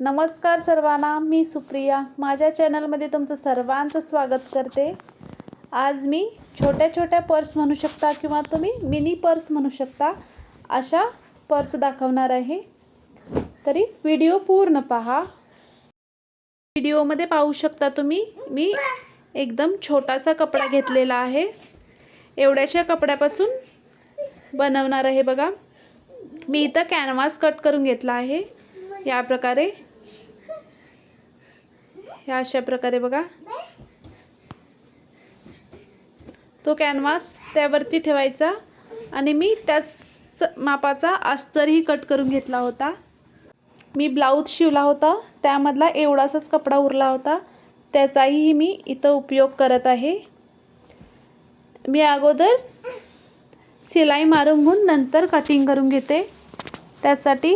नमस्कार सर्वांना मी सुप्रिया. माझ्या चॅनलमध्ये तुमचं सर्वांचं स्वागत करते. आज मी छोट्या छोट्या पर्स म्हणू शकता किंवा तुम्ही मिनी पर्स म्हणू शकता अशा पर्स दाखवणार आहे. तरी व्हिडिओ पूर्ण पहा. व्हिडिओमध्ये पाहू शकता तुम्ही मी एकदम छोटासा कपडा घेतलेला आहे. एवढ्याशा कपड्यापासून बनवणार आहे बघा. मी इथं कॅनव्हास कट करून घेतला आहे. या प्रकारे. ह्या अशा प्रकारे बघा. तो कॅनव्हास त्यावरती ठेवायचा आणि मी त्याच मापाचा अस्तरही कट करून घेतला होता. मी ब्लाऊज शिवला होता. त्यामधला एवढासाच कपडा उरला होता. त्याचाही मी इथं उपयोग करत आहे. मी अगोदर शिलाई मारून घेऊन नंतर कटिंग करून घेते. त्यासाठी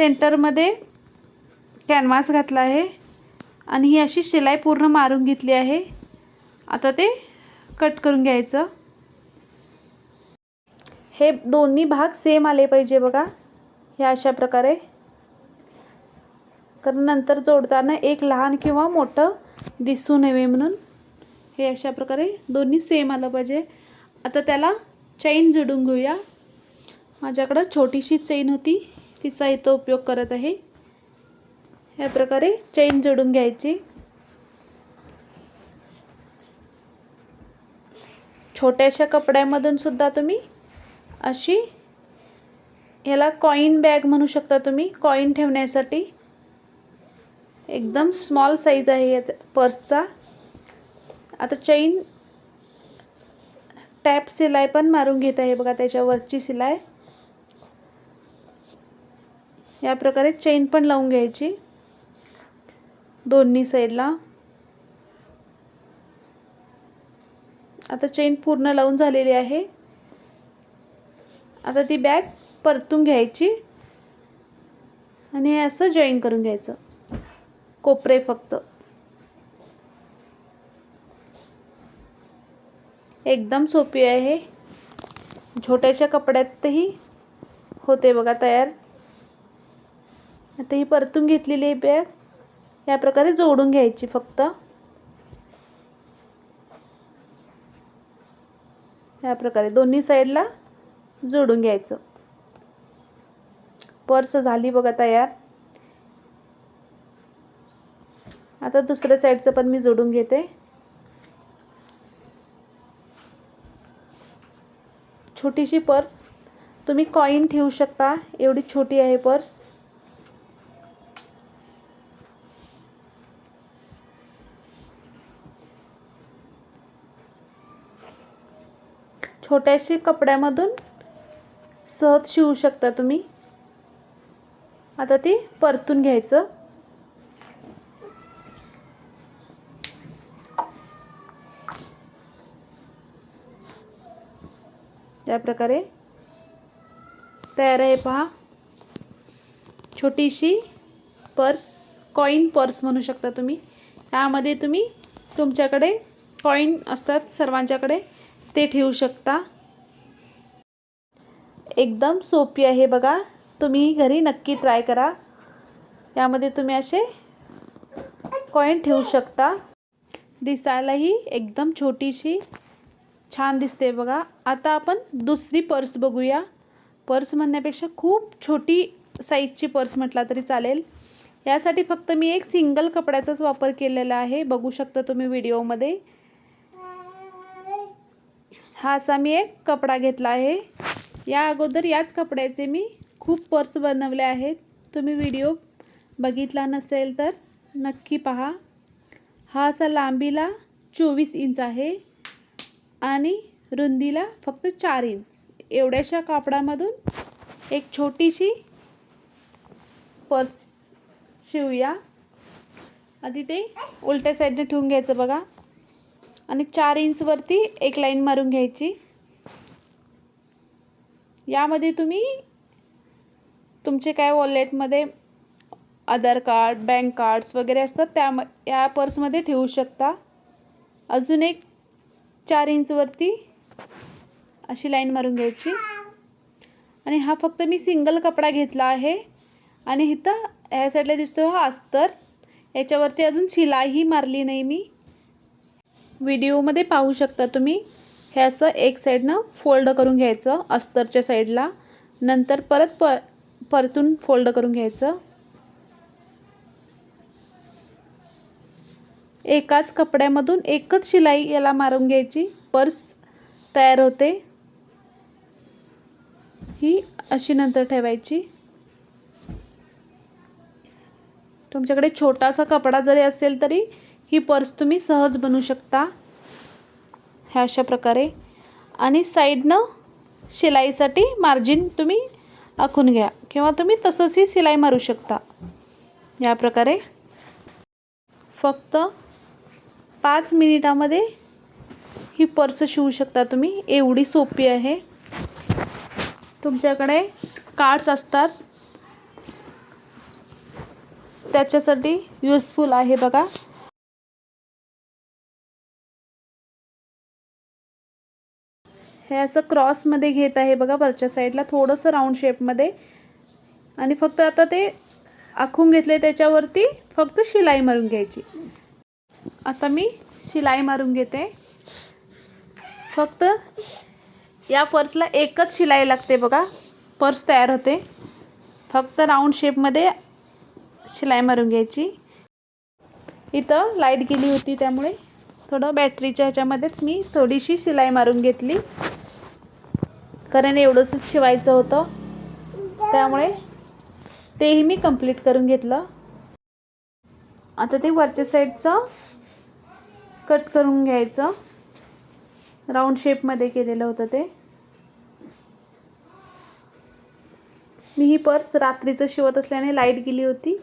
सेंटरमध्ये कॅनव्हास घातला आहे. आणि ही अशी शिलाई पूर्ण मारून घेतली आहे. आता ते कट करून घ्यायचं. हे दोन्ही भाग सेम आले पाहिजे बघा. हे अशा प्रकारे. कारण नंतर जोडताना एक लहान किंवा मोठं दिसू नये म्हणून हे अशा प्रकारे दोन्ही सेम आलं पाहिजे. आता त्याला चैन जोडून घेऊया. माझ्याकडं छोटीशी चैन होती. तिचा इथं उपयोग करत आहे. या प्रकारे चैन जोडून घ्यायची. छोट्याशा कपड्यामधून सुद्धा तुम्ही अशी याला कॉईन बॅग म्हणू शकता तुम्ही. कॉईन ठेवण्यासाठी एकदम स्मॉल साईज आहे याचा पर्सचा आता चैन टॅप शिलाई पण मारून घेत आहे बघा त्याच्यावरची शिलाई या प्रकारे चेन पण लावून घ्यायची. दोन्ही साईडला आता चेन पूर्ण लावून झालेली आहे. आता ती बॅग परतून घ्यायची. आणि असं जॉईन करून घ्यायचं. कोपरे फक्त. एकदम सोपी आहे. छोट्याशा कपड्यातही होते बघा तयार. आता ही परतून घेतलेली आहे बॅग. या प्रकारे जोडून घ्यायची फक्त. या प्रकारे दोन्ही साईडला जोडून घ्यायचं. पर्स झाली बघा तयार. आता दुसऱ्या साईडचं पण मी जोडून घेते. छोटीशी पर्स. तुम्ही कॉईन ठेवू शकता. एवढी छोटी आहे पर्स. छोट्याशी कपड्यामधून सहज शिवू शकता तुम्ही. आता ती परतून घ्यायचं. त्या प्रकारे तयार आहे पहा. छोटीशी पर्स कॉईन पर्स म्हणू शकता तुम्ही. यामध्ये तुम्ही तुमच्याकडे कॉईन असतात सर्वांच्याकडे. ते ठेवू शकता. एकदम सोपी आहे बघा. तुम्ही घरी नक्की ट्राय करा. यामध्ये तुम्ही असे कॉईन ठेवू शकता. दिसायलाही एकदम छोटीशी छान दिसते बघा. आता आपण दुसरी पर्स बघूया. पर्स म्हणण्यापेक्षा खूप छोटी साईजची पर्स म्हटला तरी चालेल. यासाठी फक्त मी एक सिंगल कपड्याचाच वापर केलेला आहे. बघू शकता तुम्ही व्हिडिओमध्ये हा असा मी एक कपडा घेतला आहे. या अगोदर याच कपड्याचे मी खूप पर्स बनवले आहेत. तुम्ही व्हिडिओ बघितला नसेल तर नक्की पहा. हा असा लांबीला चोवीस इंच आहे आणि रुंदीला फक्त चार इंच. एवढ्याशा कापडामधून एक छोटीशी पर्स शिवूया. आधी ते उलट्या साईडने ठेवून घ्यायचं बघा. आणि चार इंचवरती एक लाईन मारून घ्यायची. यामध्ये तुम्ही तुमचे काय वॉलेटमध्ये आधार कार्ड बँक कार्ड्स वगैरे असतात त्या या पर्समध्ये ठेवू शकता. अजून एक चार इंचवरती अशी लाईन मारून घ्यायची. आणि हा फक्त मी सिंगल कपडा घेतला आहे. आणि इथं ह्या साईडला दिसतोय हा अस्तर. याच्यावरती अजून शिलाईही मारली नाही मी. व्हिडिओमध्ये पाहू शकता तुम्ही. हे असं एक साईडनं फोल्ड करून घ्यायचं अस्तरच्या साईडला. नंतर परत प परतून फोल्ड करून घ्यायचं. एकाच कपड्यामधून एकच शिलाई याला मारून घ्यायची. पर्स तयार होते. ही अशी नंतर ठेवायची. तुमच्याकडे छोटासा कपडा जरी असेल तरी ही पर्स तुम्ही सहज बनवू शकता. ह्या अशा प्रकारे. आणि साईडनं शिलाईसाठी मार्जिन तुम्ही आखून घ्या. किंवा तुम्ही तसंचही शिलाई मारू शकता. या प्रकारे. फक्त पाच मिनिटामध्ये ही पर्स शिवू शकता तुम्ही. एवढी सोपी आहे. तुमच्याकडे कार्ड्स असतात. त्याच्यासाठी युजफुल आहे बघा. हे असं क्रॉसमध्ये घेत आहे बघा वरच्या साईडला थोडंसं राऊंड शेपमध्ये आणि फक्त आता ते आखून घेतले त्याच्यावरती फक्त शिलाई मारून घ्यायची. आता मी शिलाई मारून घेते. फक्त या पर्सला एकच शिलाई लागते बघा. पर्स तयार होते. फक्त राऊंड शेपमध्ये शिलाई मारून घ्यायची. इथं लाइट गेली होती त्यामुळे थोडं बॅटरीच्या ह्याच्यामध्येच मी थोडीशी शिलाई मारून घेतली. कारण एवढंच शिवायचं होतं. त्यामुळे तेही मी कंप्लीट करून घेतलं. आता ते वरच्या साईडचं कट करून घ्यायचं. राऊंड शेपमध्ये केलेलं होतं ते. मी ही पर्स रात्रीचं शिवत असल्याने लाइट गेली होती.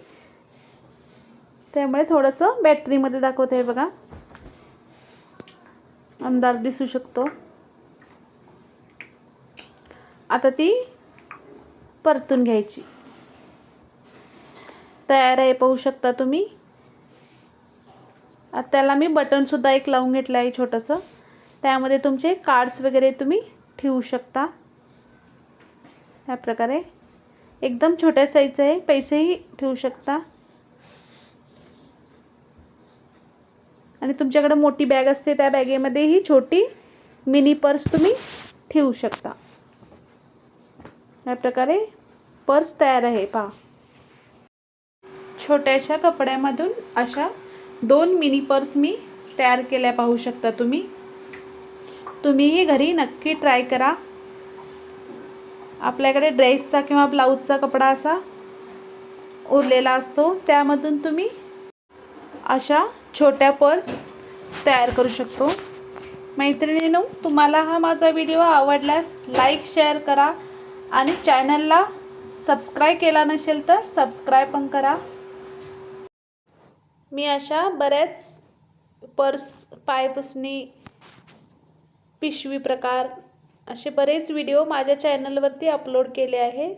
त्यामुळे थोडंसं बॅटरीमध्ये दाखवत आहे बघा. अंधार दिसू शकतो. आता ती परतून घ्यायची. तयार आहे पाहू शकता तुम्ही. आता त्याला मी बटन सुद्धा एक लावून घेतलं आहे छोटंसं. त्यामध्ये तुमचे कार्ड्स वगैरे तुम्ही ठेवू शकता. ह्या प्रकारे. एकदम छोट्या साईजचं आहे पैसेही ठेवू शकता. आणि तुमच्याकडे मोठी बॅग असते त्या बॅगेमध्ये ही छोटी मिनी पर्स तुम्ही ठेवू शकता. या प्रकारे पर्स तयार आहे पहा. छोट्याशा कपड्यामधून अशा दोन मिनी पर्स मी तयार केल्या पाहू शकता तुम्ही. तुम्हीही घरी नक्की ट्राय करा. आपल्याकडे ड्रेसचा किंवा ब्लाऊजचा कपडा असा उरलेला असतो. त्यामधून तुम्ही अशा छोट्या पर्स तयार करू शकतो. मैत्रिणीनो तुम्हाला हा माझा व्हिडिओ आवडल्यास लाईक शेअर करा. आणि चॅनलला सबस्क्राईब केला नसेल तर सबस्क्राईब पण करा. मी अशा बऱ्याच पर्स पायपुसणी पिशवी प्रकार असे बरेच व्हिडिओ माझ्या चॅनलवरती अपलोड केले आहेत.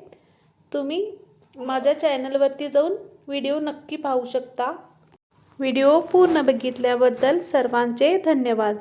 तुम्ही माझ्या चॅनलवरती जाऊन व्हिडिओ नक्की पाहू शकता. व्हिडिओ पूर्ण बघितल्याबद्दल सर्वांचे धन्यवाद.